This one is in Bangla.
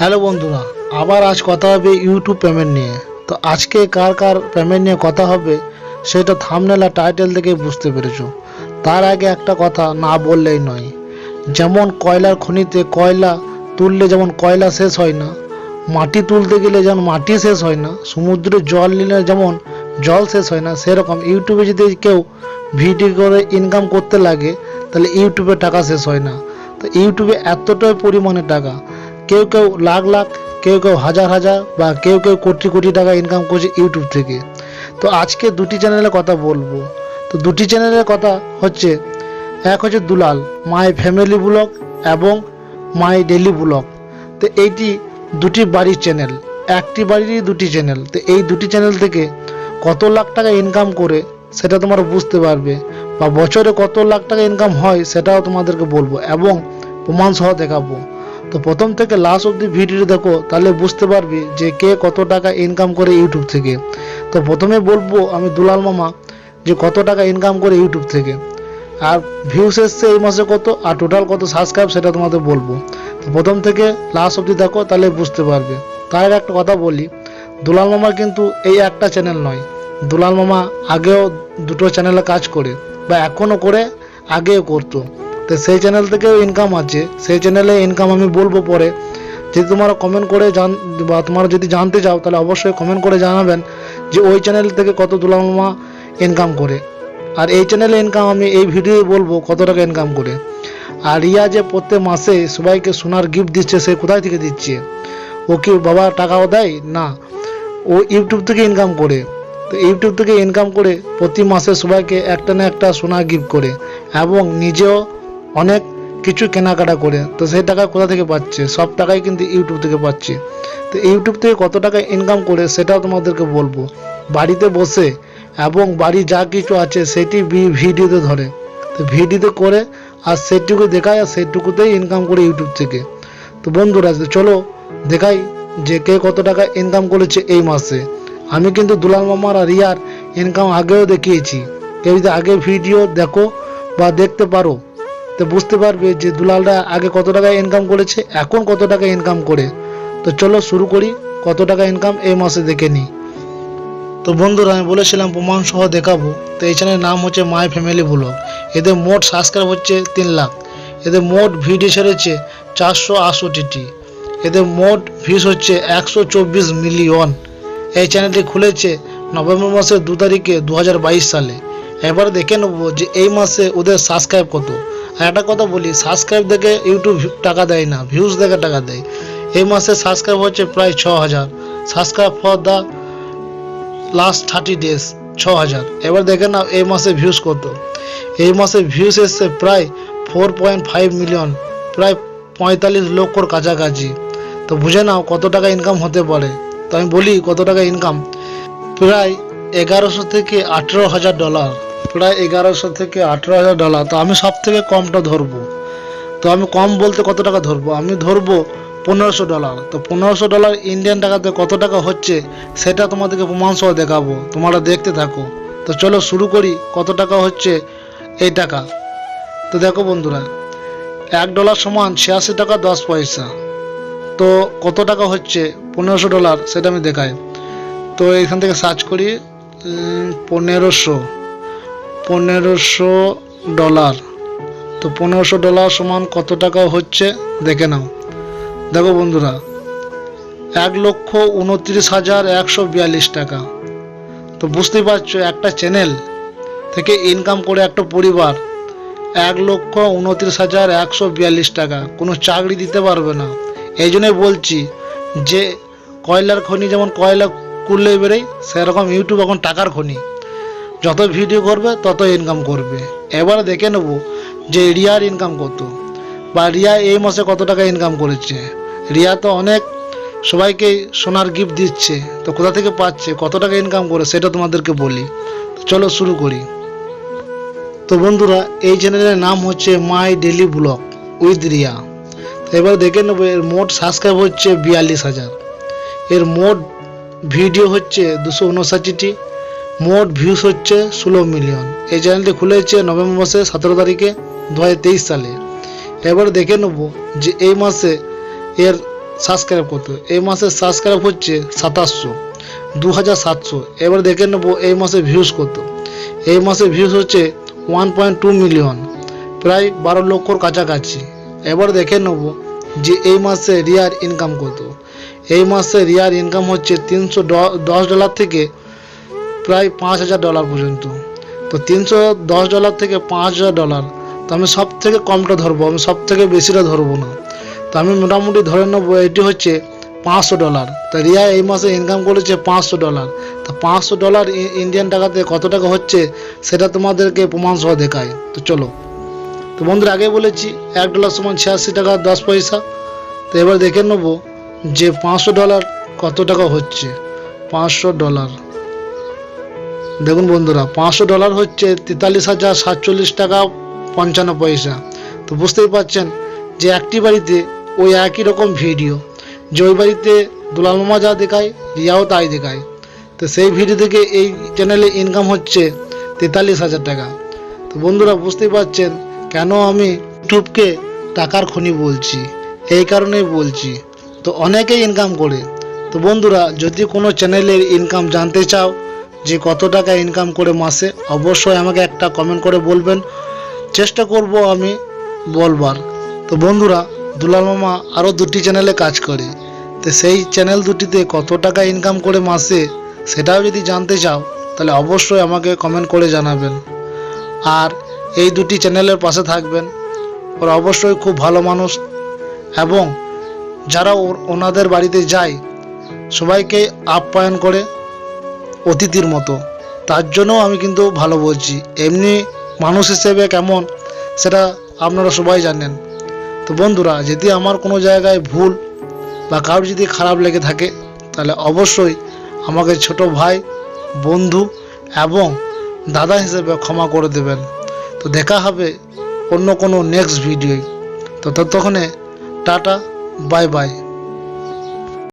হ্যালো বন্ধুরা, আবার আজ কথা হবে ইউটিউব পেমেন্ট নিয়ে। তো আজকে কার কার পেমেন্ট নিয়ে কথা হবে, সেটা থামনেল টাইটেল থেকে বুঝতে পেরেছ। তার আগে একটা কথা না বললেই নয়। যেমন কয়লার খনিতে কয়লা তুললে যেমন কয়লা শেষ হয় না, মাটি তুলতে গেলে যেমন মাটি শেষ হয় না, সমুদ্রে জল নিলে যেমন জল শেষ হয় না, সেরকম ইউটিউবে যদি কেউ ভিডিও করে ইনকাম করতে লাগে, তাহলে ইউটিউবে টাকা শেষ হয় না। তো ইউটিউবে এতটাই পরিমাণে টাকা কেউ কেউ লাখ লাখ, কেউ কেউ হাজার হাজার বা কেউ কেউ কোটি কোটি টাকা ইনকাম করছে ইউটিউব থেকে। তো আজকে দুটি চ্যানেলের কথা বলব। তো দুটি চ্যানেলের কথা হচ্ছে, এক হচ্ছে দুলাল মাই ফ্যামিলি ব্লগ এবং মাই ডেলি ব্লগ তো এইটি দুটি বাড়ির চ্যানেল একটি বাড়িরই দুটি চ্যানেল তো এই দুটি চ্যানেল থেকে কত লাখ টাকা ইনকাম করে সেটা তোমরা বুঝতে পারবে বা বছরে কত লাখ টাকা ইনকাম হয় সেটাও তোমাদেরকে বলব এবং প্রমাণ সহ দেখাবো। তো প্রথম থেকে লাস্ট অব্দি ভিডিও দেখো, তাহলে বুঝতে পারবি যে কে কত টাকা ইনকাম করে ইউটিউব থেকে। তো প্রথমে বলব আমি দুলাল মামা, যে কত টাকা ইনকাম করে ইউটিউব থেকে। আর ভিউস এসছে এই মাসে কত, আর টোটাল কত সাবস্ক্রাইব সেটা তোমাদের বলব। তো প্রথম থেকে লাস্ট অব্দি দেখো, তাহলে বুঝতে পারবে। তার একটা কথা বলি, দুলাল মামার কিন্তু এই একটা চ্যানেল নয়। দুলাল মামা আগেও দুটো চ্যানেলে কাজ করে, বা এখনও করে, আগেও করতো। তো সেই চ্যানেল থেকেও ইনকাম আছে। সেই চ্যানেলে ইনকাম আমি বলব পরে। যদি তোমরা কমেন্ট করে জান বা তোমরা যদি জানতে চাও, তাহলে অবশ্যই কমেন্ট করে জানাবেন যে ওই চ্যানেল থেকে কত দুলাল মামা ইনকাম করে। আর এই চ্যানেলে ইনকাম আমি এই ভিডিও বলব কত টাকা ইনকাম করে। আর রিয়া যে প্রত্যেক মাসে সবাইকে সোনার গিফট দিচ্ছে, সে কোথায় থেকে দিচ্ছে? ও কি বাবা টাকাও দেয়? না। ও ইউটিউব থেকে ইনকাম করে। তো ইউটিউব থেকে ইনকাম করে প্রতি মাসে সবাইকে একটা না একটা সোনা গিফট করে। এবং নিজেও অনেক কিছু কেনাকাটা করে, তো সেই টাকা কোথা থেকে পাচ্ছে? সব টাকাই কিন্তু ইউটিউব থেকে পাচ্ছে। তো ইউটিউব থেকে কত টাকা ইনকাম করে সেটাও তোমাদেরকে বলব। বাড়িতে বসে এবং বাড়ি যা কিছু আছে সেটি ভিডিওতে ধরে। তো ভিডিওতে করে আর সেটুকু দেখায় আর সেটুকুতেই ইনকাম করে ইউটিউব থেকে। তো বন্ধুরা, চলো দেখাই যে কে কত টাকা ইনকাম করেছে এই মাসে। আমি কিন্তু দুলাল মামার আর রিয়ার ইনকাম আগেও দেখিয়েছি। কেউ যদি আগে ভিডিও দেখো বা দেখতে পারো তো বুঝতে পারবে যে দুলালরা আগে কত টাকা ইনকাম করেছে, এখন কত টাকা ইনকাম করে। তো চলো শুরু করি, কত টাকা ইনকাম এই মাসে দেখে নিই। তো বন্ধুরা, আমি বলেছিলাম প্রমাণ সহ দেখাবো। তো এই চ্যানেলের নাম হচ্ছে মাই ফ্যামিলি ব্লগ। এদের মোট সাবস্ক্রাইব হচ্ছে তিন লাখ। এদের মোট ভিডিও ছেড়েছে চারশো আটষট্টিটি। এদের মোট ভিউস হচ্ছে একশো চব্বিশ মিলিয়ন। এই চ্যানেলটি খুলেছে নভেম্বর মাসের দু তারিখে দু হাজার বাইশ সালে। এবার দেখে নেব যে এই মাসে ওদের সাবস্ক্রাইব কত। আর একটা কথা বলি সাবস্ক্রাইব দেখে ইউটিউব টাকা দেয় না ভিউজ দেখে টাকা দেয়। এই মাসে সাবস্ক্রাইব হচ্ছে প্রায় ছ হাজার subscribe for the last thirty days ছ হাজার এবার দেখে নাও এই মাসে ভিউজ কত। এই মাসে ভিউজ এসছে প্রায় ফোর পয়েন্ট ফাইভ মিলিয়ন প্রায় পঁয়তাল্লিশ লক্ষর কাছাকাছি। তো বুঝে নাও কত টাকা ইনকাম হতে পারে। তো আমি বলি কত টাকা ইনকাম প্রায় এগারোশো থেকে আঠেরো হাজার ডলার প্রায় এগারোশো থেকে আঠেরো হাজার ডলার তো আমি সব থেকে কমটা ধরবো। তো আমি কম বলতে কত টাকা ধরবো? আমি ধরবো পনেরোশো ডলার তো পনেরোশো ডলার ইন্ডিয়ান টাকাতে কত টাকা হচ্ছে, সেটা তোমাদেরকে প্রমাণ সহ দেখাবো। তোমরা দেখতে থাকো। তো চলো শুরু করি, কত টাকা হচ্ছে এই টাকা। তো দেখো বন্ধুরা, এক ডলার সমান ছিয়াশি টাকা দশ পয়সা। তো কত টাকা হচ্ছে পনেরোশো ডলার সেটা আমি দেখাই। তো এখান থেকে সার্চ করি পনেরোশো। পনেরোশো ডলার। তো পনেরোশো ডলার সমান কত টাকা হচ্ছে দেখে নাও। দেখো বন্ধুরা, এক লক্ষ উনত্রিশ হাজার একশো বিয়াল্লিশ টাকা। তো বুঝতেই পারছ, একটা চ্যানেল থেকে ইনকাম করে একটা পরিবার এক লক্ষ উনত্রিশ হাজার একশো বিয়াল্লিশ টাকা। কোনো চাকরি দিতে পারবে না। এই জন্যই বলছি যে কয়লার খনি, যেমন কয়লা কুললেই বেরোয়, সেরকম ইউটিউব এখন টাকার খনি। যত ভিডিও করবে তত ইনকাম করবে। এবারে দেখে নেব যে রিয়ার ইনকাম কত। বা রিয়া এই মাসে কত টাকা ইনকাম করেছে। রিয়া তো অনেক সবাইকে সোনার গিফট দিচ্ছে। তো কোথা থেকে পাচ্ছে? কত টাকা ইনকাম করে? সেটা তোমাদেরকে বলি। চলো শুরু করি। তো বন্ধুরা, এই চ্যানেলের নাম হচ্ছে my daily blog with Riya তো এবার দেখে নেব, এর মোট সাবস্ক্রাইব হচ্ছে বিয়াল্লিশ হাজার। এর মোট ভিডিও হচ্ছে দুশো উনষাটটি মোট ভিউস হচ্ছে ষোলো মিলিয়ন এই চ্যানেলটি খুলেছে নভেম্বর মাসে সতেরো তারিখে দু হাজার তেইশ সালে। এবার দেখে নেব যে এই মাসে এর সাবস্ক্রাইব করতে এই মাসের সাবস্ক্রাইব হচ্ছে সাতাশশো দু হাজার সাতশো। এবার দেখে নেব এই মাসে ভিউস কত। এই মাসে ভিউস হচ্ছে ওয়ান পয়েন্ট টু মিলিয়ন প্রায় বারো লক্ষর কাছাকাছি। এবার দেখে নেব যে এই মাসে রিয়ার ইনকাম কত। এই মাসে রিয়ার ইনকাম হচ্ছে তিনশো দশ ডলার থেকে প্রায় পাঁচ হাজার ডলার পর্যন্ত। তো তিনশো দশ ডলার থেকে পাঁচ হাজার ডলার। তো আমি সব থেকে কমটা ধরবো, আমি সব থেকে বেশিটা ধরবো না। তো আমি মোটামুটি ধরে নেব, এটি হচ্ছে পাঁচশো ডলার। তা রিয়া এই মাসে ইনকাম করেছে পাঁচশো ডলার। তা পাঁচশো ডলার ইন্ডিয়ান টাকাতে কত টাকা হচ্ছে সেটা তোমাদেরকে প্রমাণ সহ দেখায়। তো চলো। তো বন্ধুরা, আগে বলেছি, এক ডলার সমান ছিয়াশি টাকা দশ পয়সা। তো এবার দেখে নেব যে পাঁচশো ডলার কত টাকা হচ্ছে। পাঁচশো ডলার। দেখুন বন্ধুরা, পাঁচশো ডলার হচ্ছে তেতাল্লিশ হাজার সাতচল্লিশ টাকা পঞ্চান্ন পয়সা। তো বুঝতেই পারছেন যে একটি বাড়িতে ওই একই রকম ভিডিও। যে ওই বাড়িতে দুলাল মামা যা দেখায়, রিয়াও তাই দেখায়। তো সেই ভিডিও থেকে এই চ্যানেলে ইনকাম হচ্ছে তেতাল্লিশ হাজার টাকা। তো বন্ধুরা, বুঝতেই পারছেন কেন আমি ইউটিউবকে টাকার খনি বলছি? এই কারণেই বলছি। তো অনেকেই ইনকাম করে। তো বন্ধুরা, যদি কোনো চ্যানেলের ইনকাম জানতে চাও যে কত টাকা ইনকাম করে মাসে, অবশ্যই আমাকে একটা কমেন্ট করে বলবেন। চেষ্টা করব আমি বলবার। তো বন্ধুরা, দুলাল মামা আরও দুটি চ্যানেলে কাজ করে। তো সেই চ্যানেল দুটিতে কত টাকা ইনকাম করে মাসে, সেটাও যদি জানতে চাও, তাহলে অবশ্যই আমাকে কমেন্ট করে জানাবেন। আর এই দুটি চ্যানেলের পাশে থাকবেন। ওরা অবশ্যই খুব ভালো মানুষ। এবং যারা ওনাদের বাড়িতে যায়, সবাইকে আপ্যায়ন করে। অতিথির মতো। তার জন্য আমি কিন্তু ভালো বলছি। এমনি মানুষ হিসেবে কেমন, সেটা আপনারা সবাই জানেন। তো বন্ধুরা, যদি আমার কোনো জায়গায় ভুল বা কারোর যদি খারাপ লেগে থাকে, তাহলে অবশ্যই আমাকে ছোট ভাই, বন্ধু এবং দাদা হিসেবে ক্ষমা করে দেবেন। তো দেখা হবে অন্য কোনো নেক্সট ভিডিওয় তো ততক্ষণে টাটা বাই বাই